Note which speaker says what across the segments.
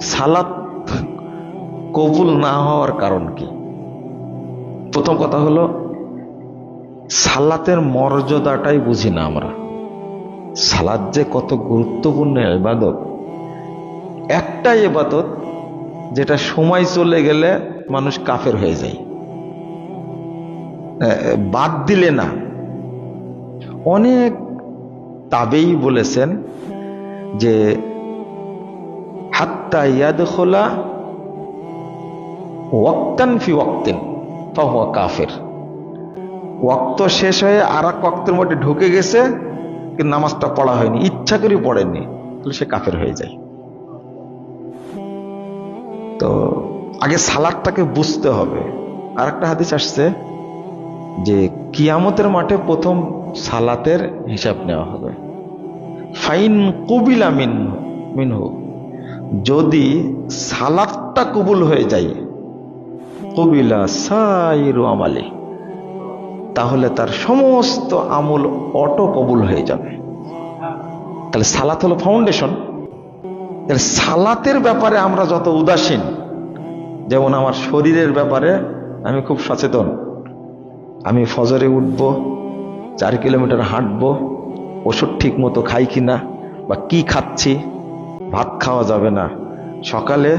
Speaker 1: সালাত কবুল না হওয়ার কারণ কি? প্রথম কথা হলো, সালাতের মর্যাদাটাই বুঝি না আমরা। সালাদ যে কত গুরুত্বপূর্ণ ইবাদত। একটাই ইবাদত যেটা সময় চলে গেলে মানুষ কাফের হয়ে যায়। বাদ দিলে না। অনেক তাবেই বলেছেন যে হাত্তা ইয়াদ খোলা ওয়াক্তান ফি ওয়াক্তিন, ফাহুয়া কাফের। ওয়াক্ত শেষ হয়ে আর এক ওয়াক্তের মধ্যে ঢুকে গেছে, কিন্তু নামাজটা পড়া হয়নি, ইচ্ছা করে পড়েনি তাহলে সে কাফের হয়ে যায়। তো আগে সালাদটাকে বুঝতে হবে। আর একটা হাদিস আসছে যে কিয়ামতের মাঠে প্রথম সালাতের হিসাব নেওয়া হবে। ফাইন কবিলা মিন মিনহু। যদি সালাদটা কবুল হয়ে যায়, কবিলা সাইরু আমালে, তাহলে তার সমস্ত আমল অটো কবুল হয়ে যাবে। তাহলে সালাত হলো ফাউন্ডেশন তাহলে সালাতের ব্যাপারে আমরা যত উদাসীন, যেমন আমার শরীরের ব্যাপারে আমি খুব সচেতন। আমি ফজরে উঠব, চার কিলোমিটার হাঁটবো, ওষুধ ঠিক মতো খাই কিনা, বা কি খাচ্ছি ভাত খাওয়া যাবে না। সকালে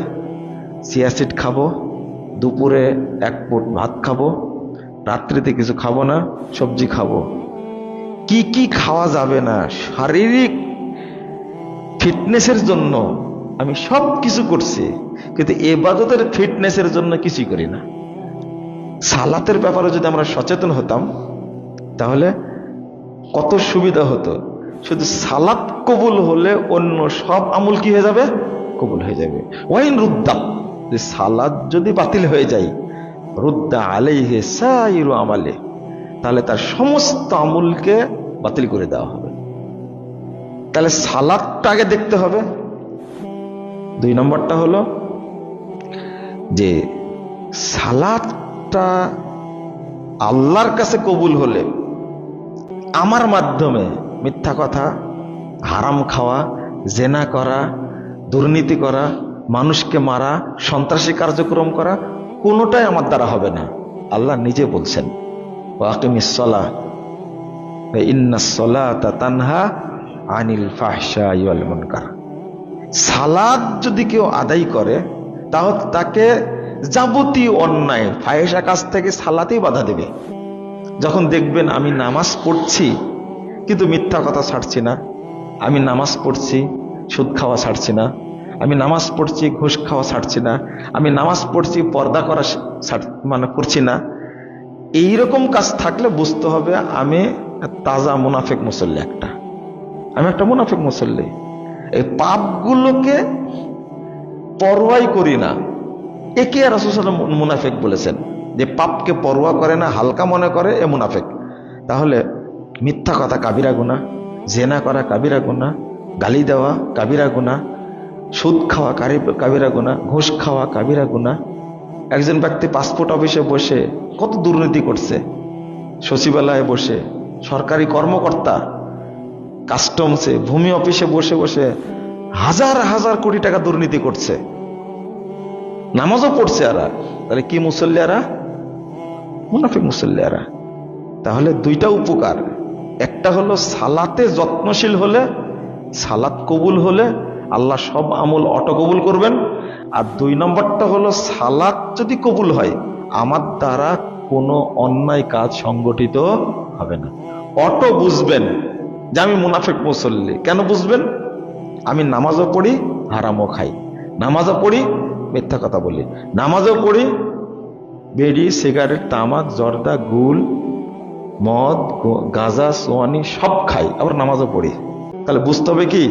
Speaker 1: সিয়াসিড খাব, দুপুরে এক ফুট ভাত খাব, রাত্রিতে কিছু খাব না, সবজি খাব। কি কি খাওয়া যাবে না, শারীরিক ফিটনেসের জন্য আমি সব কিছু করছি, কিন্তু এবাদতের ফিটনেসের জন্য কিছুই করি না। সালাতের ব্যাপারে যদি আমরা সচেতন হতাম, তাহলে কত সুবিধা হতো। শুধু সালাত কবুল হলে অন্য সব আমল কি হয়ে যাবে? কবুল হয়ে যাবে। ওয়াইন রুদ্দা, যে সালাদ যদি বাতিল হয়ে যায়, রুদ্দা আলাইহে সাইরু আমালে, তাহলে তার সমস্ত আমলকে বাতিল করে দেওয়া হবে। তাহলে সালাদটা আগে দেখতে হবে। দুই নম্বরটা হলো যে সালাদটা আল্লাহর কাছে কবুল হলে, আমার মাধ্যমে মিথ্যা কথা, হারাম খাওয়া, জেনা করা, দুর্নীতি করা, মানুষকে মারা, সন্ত্রাসী কার্যক্রম করা, কোনোটাই আমার দ্বারা হবে না। আল্লাহ নিজে বলছেন ওয়াকিমিসলা ইন্নাসলাতা তানহা আনিল মুনকার। সালাদ যদি কেউ আদায় করে, তাহলে তাকে যাবতীয় অন্যায় ফাহেসা কাজ থেকে সালাতেই বাধা দেবে। যখন দেখবেন আমি নামাজ পড়ছি কিন্তু মিথ্যা কথা ছাড়ছি না। আমি নামাজ পড়ছি, সুদ খাওয়া ছাড়ছি না। আমি নামাজ পড়ছি, ঘুষ খাওয়া ছাড়ছি না। আমি নামাজ পড়ছি, পর্দা করা মানে করছি না। এই রকম কাজ থাকলে বুঝতে হবে আমি তাজা মুনাফেক মুসল্লি একটা। আমি একটা মুনাফেক মুসল্লি। এই পাপগুলোকে পরোয়াই করি না। একে রাসুল মুনাফেক বলেছেন যে, পাপকে পরোয়া করে না, হালকা মনে করে এ মুনাফেক। তাহলে মিথ্যা কথা কাবিরা গুণা জেনা করা কাবিরা গুণা গালি দেওয়া কাবিরা গুণা সুদ খাওয়া কাবিরা গুণা ঘুষ খাওয়া কাবিরা গুণা একজন ব্যক্তি পাসপোর্ট অফিসে বসে কত দুর্নীতি করছে, সচিবালয়ে বসে, সরকারি কর্মকর্তা, কাস্টমসে, ভূমি অফিসে বসে বসে হাজার হাজার কোটি টাকা দুর্নীতি করছে। নামাজও পড়ছে আরা তাহলে কি মুসল্লিয়ারা? মুনাফিক মুসল্লিয়ারা। তাহলে দুইটা উপকার। একটা হলো সালাতে যত্নশীল হলে, সালাত কবুল হলে আল্লাহ সব আমল অটো কবুল করবেন। আর দুই নম্বরটা হলো সালাত যদি কবুল হয়, আমার দ্বারা কোনো অন্যায় কাজ সংগঠিত হবে না। অটো বুঝবেন যে আমি মুনাফিক মুসল্লি। কেন বুঝবেন? আমি নামাজও পড়ি, হারামও খাই। নামাজও পড়ি, মিথ্যা কথা বলি। নামাজও পড়ি বেড়ি সিগারেট, তামাক, জর্দা, গুল মদ গাঁজা, সোয়ানি সব খাই, আবার নামাজও পড়ি। তাহলে বুঝতে হবে কি,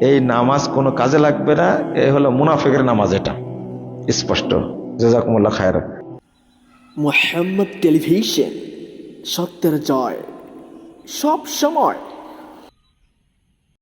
Speaker 1: এই নামাজ কোনো কাজে লাগবে না, এ হলো মুনাফেকের নামাজ এটা। স্পষ্ট। জাজাকুমুল্লাহ খায়ের
Speaker 2: মোহাম্মদ টেলিভিশন, সত্যের জয়, সব সময়।